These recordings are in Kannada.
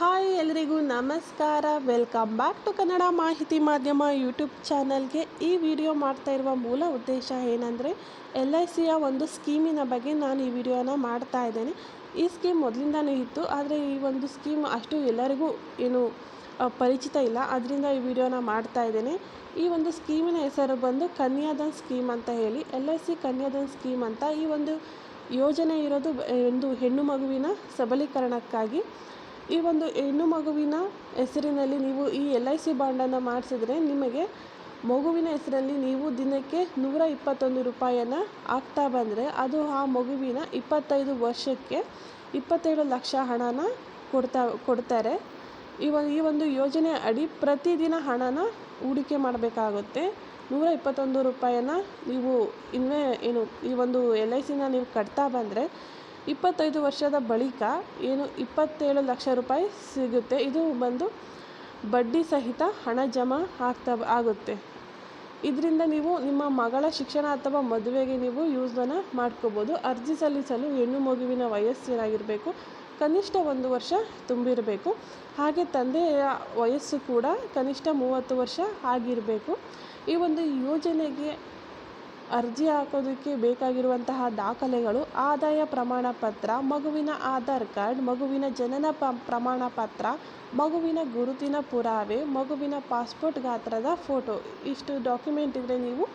ಹಾಯ್ ಎಲ್ರಿಗೂ ನಮಸ್ಕಾರ. ವೆಲ್ಕಮ್ ಬ್ಯಾಕ್ ಟು ಕನ್ನಡ ಮಾಹಿತಿ ಮಾಧ್ಯಮ ಯೂಟ್ಯೂಬ್ ಚಾನಲ್ಗೆ ಈ ವಿಡಿಯೋ ಮಾಡ್ತಾ ಇರುವ ಮೂಲ ಉದ್ದೇಶ ಏನಂದರೆ ಎಲ್ ಐ ಸಿಯ ಒಂದು ಸ್ಕೀಮಿನ ಬಗ್ಗೆ ನಾನು ಈ ವಿಡಿಯೋನ ಮಾಡ್ತಾ ಇದ್ದೇನೆ. ಈ ಸ್ಕೀಮ್ ಮೊದಲಿಂದನೂ ಇತ್ತು, ಆದರೆ ಈ ಒಂದು ಸ್ಕೀಮ್ ಅಷ್ಟು ಎಲ್ಲರಿಗೂ ಏನು ಪರಿಚಿತ ಇಲ್ಲ. ಅದರಿಂದ ಈ ವಿಡಿಯೋನ ಮಾಡ್ತಾ ಇದ್ದೇನೆ. ಈ ಒಂದು ಸ್ಕೀಮಿನ ಹೆಸರು ಬಂದು ಕನ್ಯಾದಾನ್ ಸ್ಕೀಮ್ ಅಂತ ಹೇಳಿ. L I C Kanyadan scheme ಅಂತ ಈ ಒಂದು ಯೋಜನೆ ಇರೋದು, ಒಂದು ಹೆಣ್ಣು ಮಗುವಿನ ಸಬಲೀಕರಣಕ್ಕಾಗಿ. ಈ ಒಂದು ಹೆಣ್ಣು ಮಗುವಿನ ಹೆಸರಿನಲ್ಲಿ ನೀವು ಈ ಎಲ್ ಐ ಸಿ ಬಾಂಡನ್ನು ಮಾಡಿಸಿದ್ರೆ ನಿಮಗೆ ಮಗುವಿನ ಹೆಸರಲ್ಲಿ ನೀವು ದಿನಕ್ಕೆ ನೂರ ಇಪ್ಪತ್ತೊಂದು ರೂಪಾಯಿಯನ್ನು ಹಾಕ್ತಾ ಬಂದರೆ ಅದು ಆ ಮಗುವಿನ ಇಪ್ಪತ್ತೈದು ವರ್ಷಕ್ಕೆ ಇಪ್ಪತ್ತೇಳು ಲಕ್ಷ ಹಣನ ಕೊಡ್ತಾ, ಕೊಡ್ತಾರೆ. ಈ ಒಂದು ಈ ಒಂದು ಯೋಜನೆ ಅಡಿ ಪ್ರತಿದಿನ ಹಣನ ಹೂಡಿಕೆ ಮಾಡಬೇಕಾಗುತ್ತೆ. ನೂರ ಇಪ್ಪತ್ತೊಂದು ರೂಪಾಯಿಯನ್ನು ನೀವು ಇನ್ವೆ ಏನು ಈ ಒಂದು ಎಲ್ ಐ ಸಿನ ನೀವು ಕಟ್ತಾ ಬಂದರೆ ಇಪ್ಪತ್ತೈದು ವರ್ಷದ ಬಳಿಕ ಏನು ಇಪ್ಪತ್ತೇಳು ಲಕ್ಷ ರೂಪಾಯಿ ಸಿಗುತ್ತೆ. ಇದು ಬಂದು ಬಡ್ಡಿ ಸಹಿತ ಹಣ ಜಮಾ ಆಗ್ತಾ ಆಗುತ್ತೆ. ಇದರಿಂದ ನೀವು ನಿಮ್ಮ ಮಗಳ ಶಿಕ್ಷಣ ಅಥವಾ ಮದುವೆಗೆ ನೀವು ಯೂಸನ್ನು ಮಾಡ್ಕೋಬೋದು. ಅರ್ಜಿ ಸಲ್ಲಿಸಲು ಹೆಣ್ಣು ಮಗುವಿನ ವಯಸ್ಸಿನಾಗಿರಬೇಕು ಕನಿಷ್ಠ ಒಂದು ವರ್ಷ ತುಂಬಿರಬೇಕು. ಹಾಗೆ ತಂದೆಯ ವಯಸ್ಸು ಕೂಡ ಕನಿಷ್ಠ ಮೂವತ್ತು ವರ್ಷ ಆಗಿರಬೇಕು. ಈ ಒಂದು ಯೋಜನೆಗೆ ಅರ್ಜಿ ಹಾಕೋದಕ್ಕೆ ಬೇಕಾಗಿರುವಂತಹ ದಾಖಲೆಗಳು, ಆದಾಯ ಪ್ರಮಾಣ ಪತ್ರ ಮಗುವಿನ ಆಧಾರ್ ಕಾರ್ಡ್, ಮಗುವಿನ ಜನನ ಪ ಪ್ರಮಾಣ ಪತ್ರ ಮಗುವಿನ ಗುರುತಿನ ಪುರಾವೆ, ಮಗುವಿನ ಪಾಸ್ಪೋರ್ಟ್ ಗಾತ್ರದ ಫೋಟೋ. ಇಷ್ಟು ಡಾಕ್ಯುಮೆಂಟ್ ಇದ್ದರೆ ನೀವು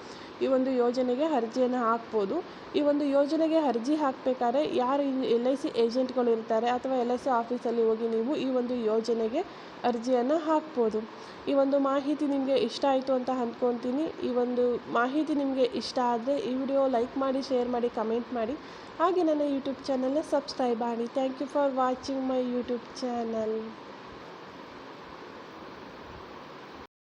ಈ ಒಂದು ಯೋಜನೆಗೆ ಅರ್ಜಿಯನ್ನು ಹಾಕ್ಬೋದು. ಈ ಒಂದು ಯೋಜನೆಗೆ ಅರ್ಜಿ ಹಾಕಬೇಕಾದ್ರೆ ಯಾರು ಎಲ್ ಐ ಸಿ ಏಜೆಂಟ್ಗಳು ಇರ್ತಾರೆ ಅಥವಾ ಎಲ್ ಐ ಸಿ ಆಫೀಸಲ್ಲಿ ಹೋಗಿ ನೀವು ಈ ಒಂದು ಯೋಜನೆಗೆ ಅರ್ಜಿಯನ್ನು ಹಾಕ್ಬೋದು. ಈ ಒಂದು ಮಾಹಿತಿ ನಿಮಗೆ ಇಷ್ಟ ಆಯಿತು ಅಂತ ಅಂದ್ಕೊತೀನಿ. ಈ ಒಂದು ಮಾಹಿತಿ ನಿಮಗೆ ಇಷ್ಟ ಆದರೆ ಈ ವಿಡಿಯೋ ಲೈಕ್ ಮಾಡಿ, ಶೇರ್ ಮಾಡಿ, ಕಮೆಂಟ್ ಮಾಡಿ. ಹಾಗೆ ನನ್ನ ಯೂಟ್ಯೂಬ್ ಚಾನಲ್ನ ಸಬ್ಸ್ಕ್ರೈಬ್ ಮಾಡಿ. Thank you for watching my YouTube channel.